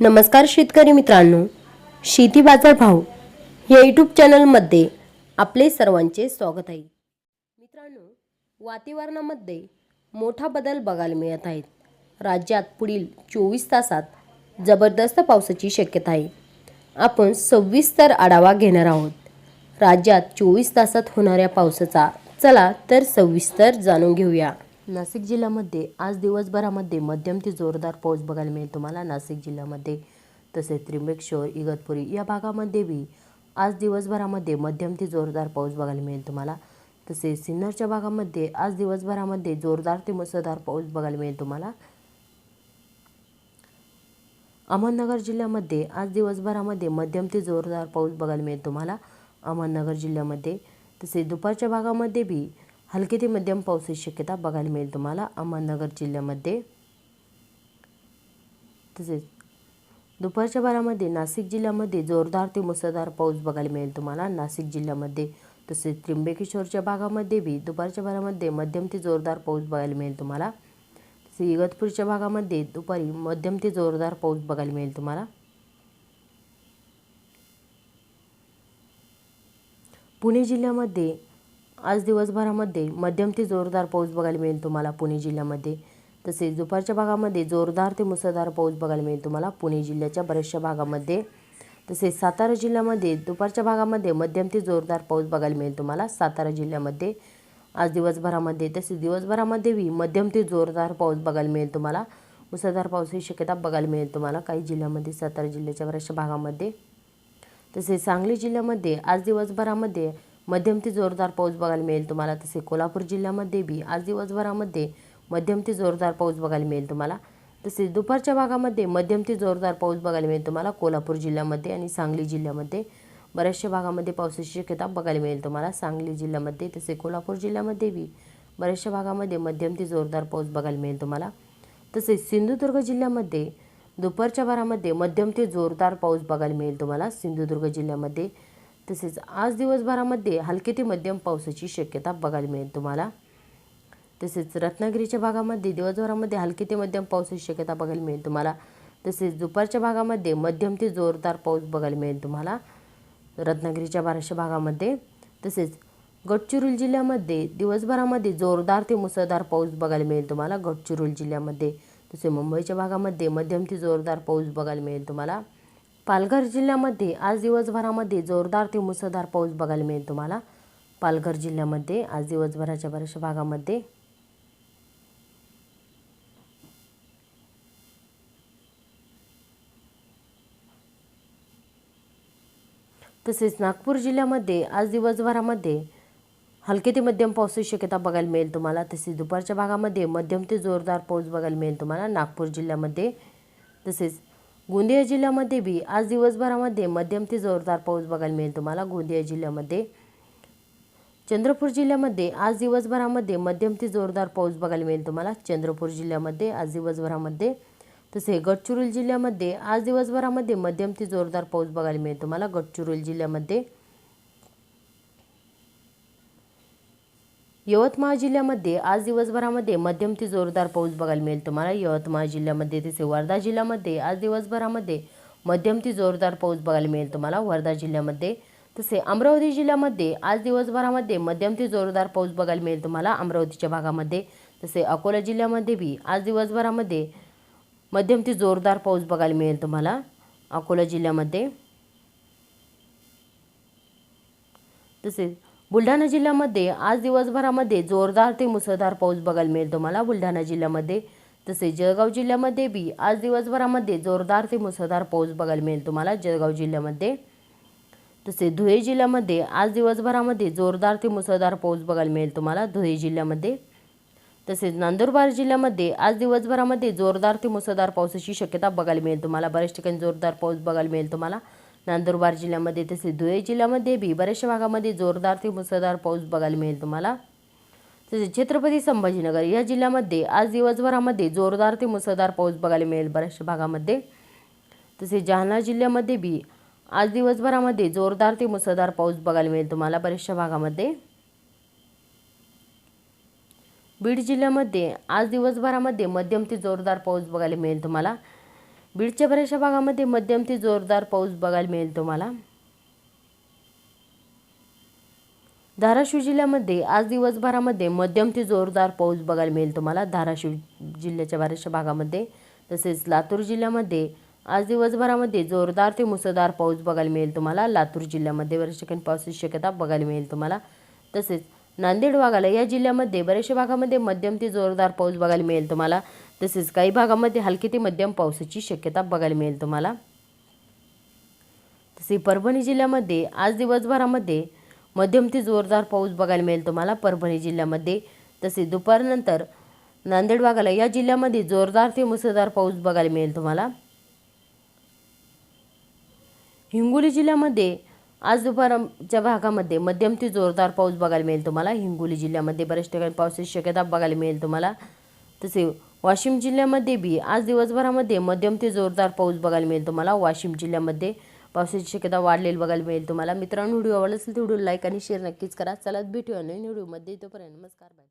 नमस्कार शेतकरी मित्रांनो शेती बाजार भाव या यूट्यूब चॅनलमध्ये आपले सर्वांचे स्वागत आहे. मित्रांनो वातावरणामध्ये मोठा बदल बघायला मिळत आहेत राज्यात पुढील चोवीस तासात जबरदस्त पावसाची शक्यता आहे. आपण सविस्तर आढावा घेणार आहोत. राज्यात चोवीस तासात होणाऱ्या पावसाचा चला तर सविस्तर जाणून घेऊया. नाशिक जिल्ह्यामध्ये आज दिवसभरामध्ये मध्यम ते जोरदार पाऊस बघायला मिळेल तुम्हाला. नाशिक जिल्ह्यामध्ये तसेच त्र्यंबकेश्वर इगतपुरी या भागामध्ये बी आज दिवसभरामध्ये मध्यम ते जोरदार पाऊस बघायला मिळेल तुम्हाला. तसेच सिन्नरच्या भागामध्ये आज दिवसभरामध्ये जोरदार ते मुसळधार पाऊस बघायला मिळेल तुम्हाला. अहमदनगर जिल्ह्यामध्ये आज दिवसभरामध्ये मध्यम ते जोरदार पाऊस बघायला मिळेल तुम्हाला. अहमदनगर जिल्ह्यामध्ये तसेच दुपारच्या भागामध्ये बी हलकी ते मध्यम पावसाची शक्यता बघायला मिळेल तुम्हाला. अहमदनगर जिल्ह्यामध्ये तसेच दुपारच्या भारामध्ये नाशिक जिल्ह्यामध्ये जोरदार ते मुसळधार पाऊस बघायला मिळेल तुम्हाला. नाशिक जिल्ह्यामध्ये तसेच त्र्यंबकेश्वरच्या भागामध्ये बी दुपारच्या भागामध्ये मध्यम ते जोरदार पाऊस बघायला मिळेल तुम्हाला. तसेच इगतपूरच्या भागामध्ये दुपारी मध्यम ते जोरदार पाऊस बघायला मिळेल तुम्हाला. पुणे जिल्ह्यामध्ये आज दिवसभरामध्ये मध्यम ते जोरदार पाऊस बघायला मिळेल तुम्हाला पुणे जिल्ह्यामध्ये. तसेच दुपारच्या भागामध्ये जोरदार ते मुसळधार पाऊस बघायला मिळेल तुम्हाला पुणे जिल्ह्याच्या बऱ्याचशा भागामध्ये. तसेच सातारा जिल्ह्यामध्ये दुपारच्या भागामध्ये मध्यम ते जोरदार पाऊस बघायला मिळेल तुम्हाला सातारा जिल्ह्यामध्ये. आज दिवसभरामध्ये तसेच दिवसभरामध्येही मध्यम ते जोरदार पाऊस बघायला मिळेल तुम्हाला. मुसळधार पावसाची शक्यता बघायला मिळेल तुम्हाला काही जिल्ह्यामध्ये सातारा जिल्ह्याच्या बऱ्याचशा भागामध्ये. तसेच सांगली जिल्ह्यामध्ये आज दिवसभरामध्ये मध्यम ते जोरदार पाऊस बघायला मिळेल तुम्हाला. तसे कोल्हापूर जिल्ह्यामध्ये बी आज दिवसभरामध्ये मध्यम ते जोरदार पाऊस बघायला मिळेल तुम्हाला. तसेच दुपारच्या भागामध्ये मध्यम ते जोरदार पाऊस बघायला मिळेल तुम्हाला कोल्हापूर जिल्ह्यामध्ये आणि सांगली जिल्ह्यामध्ये. बऱ्याचशा भागामध्ये पावसाची शक्यता बघायला मिळेल तुम्हाला. सांगली जिल्ह्यामध्ये तसे कोल्हापूर जिल्ह्यामध्ये बी बऱ्याचशा भागामध्ये मध्यम ते जोरदार पाऊस बघायला मिळेल तुम्हाला. तसेच सिंधुदुर्ग जिल्ह्यामध्ये दुपारच्या भरामध्ये मध्यम ते जोरदार पाऊस बघायला मिळेल तुम्हाला. सिंधुदुर्ग जिल्ह्यामध्ये तसेच आज दिवसभरामध्ये हलके ते मध्यम पावसाची शक्यता बघायला मिळेल तुम्हाला. तसेच रत्नागिरीच्या भागामध्ये दिवसभरामध्ये हलके ते मध्यम पावसाची शक्यता बघायला मिळेल तुम्हाला. तसेच दुपारच्या भागामध्ये मध्यम ते जोरदार पाऊस बघायला मिळेल तुम्हाला. रत्नागिरीच्या बाराशे भागामध्ये. तसेच गडचिरोली जिल्ह्यामध्ये दिवसभरामध्ये जोरदार ते मुसळधार पाऊस बघायला मिळेल तुम्हाला. गडचिरोली जिल्ह्यामध्ये तसे मुंबईच्या भागामध्ये मध्यम ते जोरदार पाऊस बघायला मिळेल तुम्हाला. पालघर जिल्ह्यामध्ये आज दिवसभरामध्ये जोरदार ते मुसळधार पाऊस बघायला मिळेल तुम्हाला. पालघर जिल्ह्यामध्ये आज दिवसभराच्या बऱ्याचशा भागामध्ये तसेच नागपूर जिल्ह्यामध्ये आज दिवसभरामध्ये हलके ते मध्यम पावसाची शक्यता बघायला मिळेल तुम्हाला. तसेच दुपारच्या भागामध्ये मध्यम ते जोरदार पाऊस बघायला मिळेल तुम्हाला. नागपूर जिल्ह्यामध्ये तसेच गोंदिया जिल्ह्यामध्ये बी आज दिवसभरामध्ये मध्यम ते जोरदार पाऊस बघायला मिळेल तुम्हाला. गोंदिया जिल्ह्यामध्ये चंद्रपूर जिल्ह्यामध्ये आज दिवसभरामध्ये मध्यम ते जोरदार पाऊस बघायला मिळेल तुम्हाला. चंद्रपूर जिल्ह्यामध्ये आज दिवसभरामध्ये तसे गडचिरोली जिल्ह्यामध्ये आज दिवसभरामध्ये मध्यम ते जोरदार पाऊस बघायला मिळेल तुम्हाला. गडचिरोली जिल्ह्यामध्ये यवतमाळ जिल्ह्यामध्ये आज दिवसभरामध्ये मध्यम ते जोरदार पाऊस बघायला मिळेल तुम्हाला. यवतमाळ जिल्ह्यामध्ये तसे वर्धा जिल्ह्यामध्ये आज दिवसभरामध्ये मध्यम ते जोरदार पाऊस बघायला मिळेल तुम्हाला. वर्धा जिल्ह्यामध्ये तसे अमरावती जिल्ह्यामध्ये आज दिवसभरामध्ये मध्यम ते जोरदार पाऊस बघायला मिळेल तुम्हाला. अमरावतीच्या भागामध्ये तसे अकोला जिल्ह्यामध्ये बी आज दिवसभरामध्ये मध्यम ते जोरदार पाऊस बघायला मिळेल तुम्हाला. अकोला जिल्ह्यामध्ये तसेच बुलढाणा जिल्ह्यामध्ये आज दिवसभरामध्ये जोरदार ते मुसळधार पाऊस बघायला मिळेल तुम्हाला. बुलढाणा जिल्ह्यामध्ये तसेच जळगाव जिल्ह्यामध्ये बी आज दिवसभरामध्ये जोरदार ते मुसळधार पाऊस बघायला मिळेल तुम्हाला. जळगाव जिल्ह्यामध्ये तसेच धुळे जिल्ह्यामध्ये आज दिवसभरामध्ये जोरदार ते मुसळधार पाऊस बघायला मिळेल तुम्हाला. धुळे जिल्ह्यामध्ये तसेच नंदुरबार जिल्ह्यामध्ये आज दिवसभरामध्ये जोरदार ते मुसळधार पावसाची शक्यता बघायला मिळेल तुम्हाला. बऱ्याच ठिकाणी जोरदार पाऊस बघायला मिळेल तुम्हाला. नंदुरबार जिल्ह्यामध्ये तसेच धुळे जिल्ह्यामध्ये बी बऱ्याचशा भागामध्ये जोरदार ते मुसळधार पाऊस बघायला मिळेल तुम्हाला. तसेच छत्रपती संभाजीनगर या जिल्ह्यामध्ये आज दिवसभरामध्ये जोरदार ते मुसळधार पाऊस बघायला मिळेल बऱ्याचशा भागामध्ये. तसेच जालना जिल्ह्यामध्ये बी आज दिवसभरामध्ये जोरदार ते मुसळधार पाऊस बघायला मिळेल तुम्हाला बऱ्याचशा भागामध्ये. बीड जिल्ह्यामध्ये आज दिवसभरामध्ये मध्यम ते जोरदार पाऊस बघायला मिळेल तुम्हाला. बीडच्या बऱ्याचशा भागामध्ये मध्यम ते जोरदार पाऊस बघायला मिळेल तुम्हाला. धाराशिव जिल्ह्यामध्ये आज दिवसभरामध्ये मध्यम ते जोरदार पाऊस बघायला मिळेल तुम्हाला. धाराशिव जिल्ह्याच्या बऱ्याचशा भागामध्ये तसेच लातूर जिल्ह्यामध्ये आज दिवसभरामध्ये जोरदार ते मुसळधार पाऊस बघायला मिळेल तुम्हाला. लातूर जिल्ह्यामध्ये बऱ्याच ठिकाणी पावसाची शक्यता बघायला मिळेल तुम्हाला. तसेच नांदेड भागाला या जिल्ह्यामध्ये बऱ्याचशा भागामध्ये मध्यम ते जोरदार पाऊस बघायला मिळेल तुम्हाला. तसेच काही भागामध्ये हलकी ते मध्यम पावसाची शक्यता बघायला मिळेल तुम्हाला. तसे परभणी जिल्ह्यामध्ये आज दिवसभरामध्ये मध्यम ते जोरदार पाऊस बघायला मिळेल तुम्हाला. परभणी जिल्ह्यामध्ये तसे दुपारनंतर नांदेड भागाला या जिल्ह्यामध्ये जोरदार ते मुसळधार पाऊस बघायला मिळेल तुम्हाला. हिंगोली जिल्ह्यामध्ये आज दुपारच्या भागामध्ये मध्यम ते जोरदार पाऊस बघायला मिळेल तुम्हाला. हिंगोली जिल्ह्यामध्ये बऱ्याच ठिकाणी पावसाची शक्यता बघायला मिळेल तुम्हाला. तसे वाशिम जिल्ह्यामध्ये बी. आज दिवसभरामध्ये मध्यम ते जोरदार पाऊस बघायला मिळेल तुम्हाला. वाशिम जिल्ह्यामध्ये पावसाची शक्यता वाढलेली बघायला मिळेल तुम्हाला. मित्रांनो व्हिडिओ आवडला असेल तर व्हिडिओ लाईक आणि शेअर नक्कीच करा. चला भेटूया नवीन व्हिडिओमध्ये. तोपर्यंत नमस्कार बाय